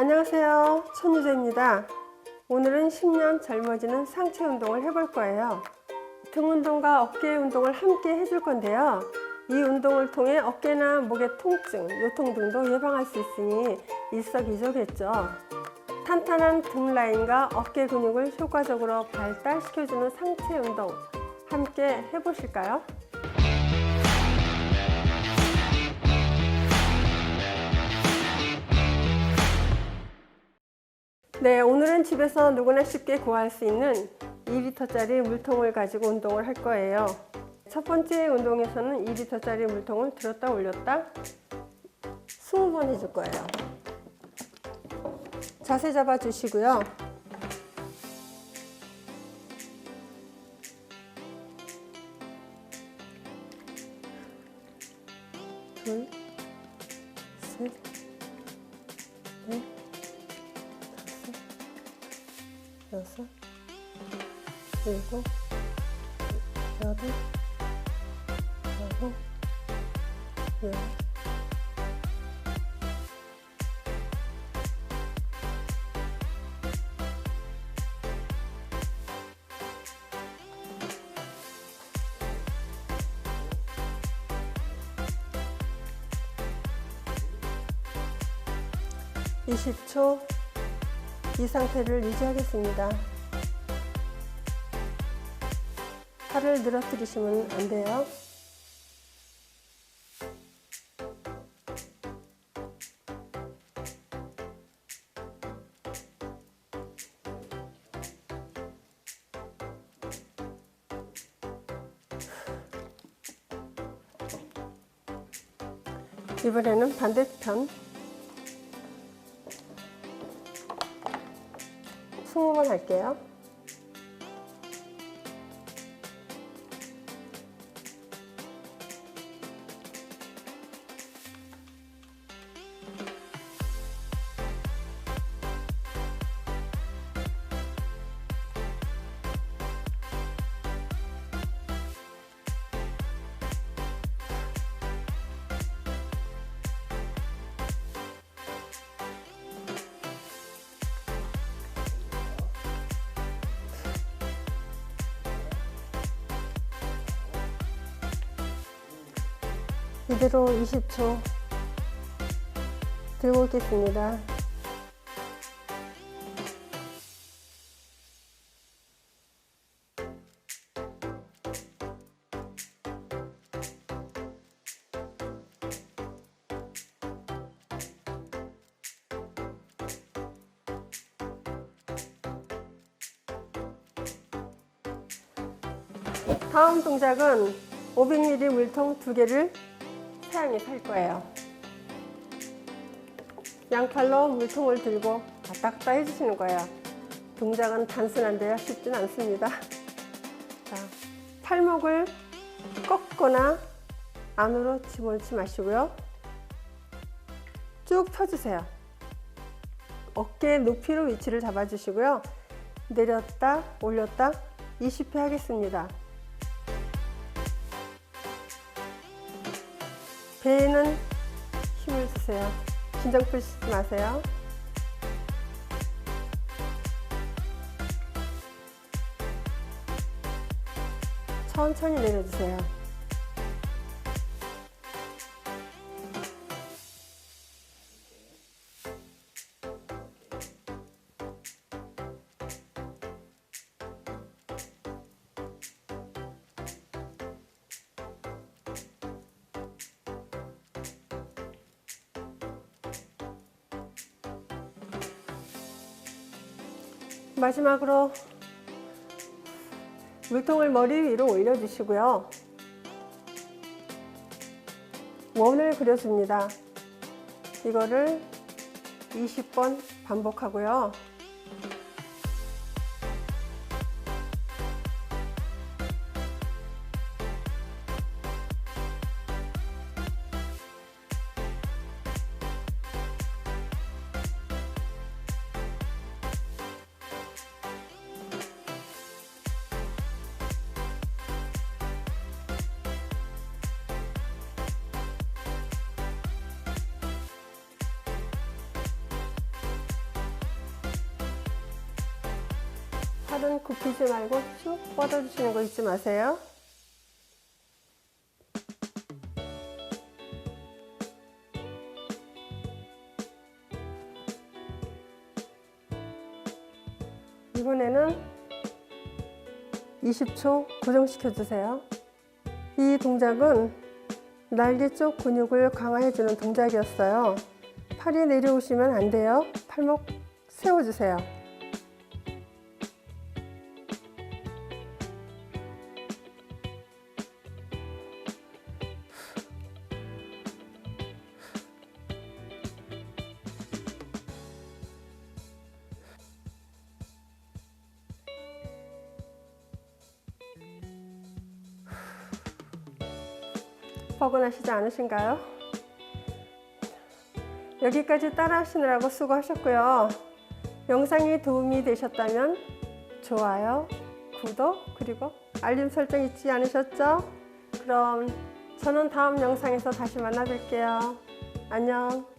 안녕하세요. 천유재입니다. 오늘은 10년 젊어지는 상체 운동을 해볼 거예요. 등 운동과 어깨 운동을 함께 해줄 건데요. 이 운동을 통해 어깨나 목의 통증, 요통 등도 예방할 수 있으니 일석이조겠죠. 탄탄한 등 라인과 어깨 근육을 효과적으로 발달시켜주는 상체 운동 함께 해보실까요? 네, 오늘은 집에서 누구나 쉽게 구할 수 있는 2리터짜리 물통을 가지고 운동을 할 거예요. 첫 번째 운동에서는 2리터짜리 물통을 들었다 올렸다 20번 해줄 거예요. 자세 잡아 주시고요. 둘, 셋, 넷, 여섯, 일곱, 여덟, 아홉, 열. 20초 이 상태를 유지하겠습니다. 팔을 늘어뜨리시면 안 돼요. 이번에는 반대편 20번 할게요. 이대로 20초 들고 있겠습니다. 다음 동작은 500ml 물통 두 개를 사양해서 할 거예요. 양팔로 물통을 들고 갔다 해주시는 거예요. 동작은 단순한데요. 쉽진 않습니다. 자, 팔목을 꺾거나 안으로 집어넣지 마시고요. 쭉 펴주세요. 어깨 높이로 위치를 잡아주시고요. 내렸다 올렸다 20회 하겠습니다. 배에는 힘을 주세요. 긴장 풀시지 마세요. 천천히 내려주세요. 마지막으로 물통을 머리 위로 올려주시고요. 원을 그려줍니다. 이거를 20번 반복하고요. 팔은 굽히지 말고 쭉 뻗어주시는 거 잊지 마세요. 이번에는 20초 고정시켜 주세요. 이 동작은 날개 쪽 근육을 강화해 주는 동작이었어요. 팔이 내려오시면 안 돼요. 팔목 세워주세요. 뻐근하시지 않으신가요? 여기까지 따라 하시느라고 수고하셨고요. 영상이 도움이 되셨다면 좋아요, 구독, 그리고 알림 설정 잊지 않으셨죠? 그럼 저는 다음 영상에서 다시 만나 뵐게요. 안녕.